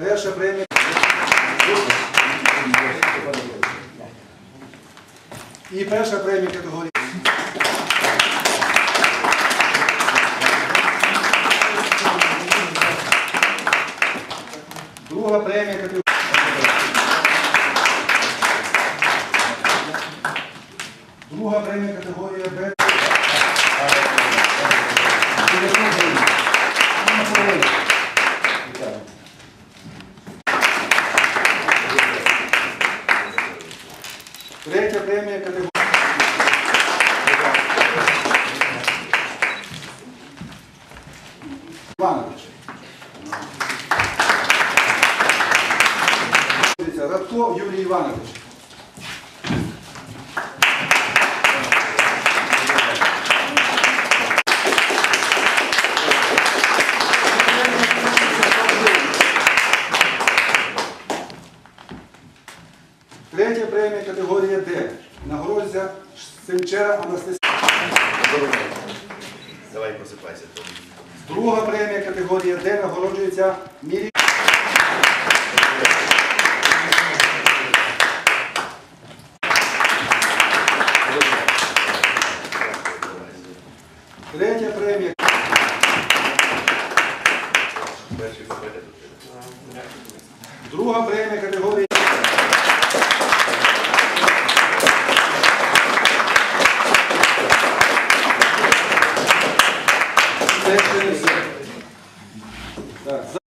Перша премія. І перша премія категорії. Друга премія категорії. Друга премія категорія. Третя премія категорія. Іванович. Радко Юрій Іванович. Третя премія категорія Д. Нагородиться Сенчера Анастасія. Давай посипайся. Друга премія категорія Д нагороджується Мірі. Третя премія. Друга премія категорії. Це ще не все. Так,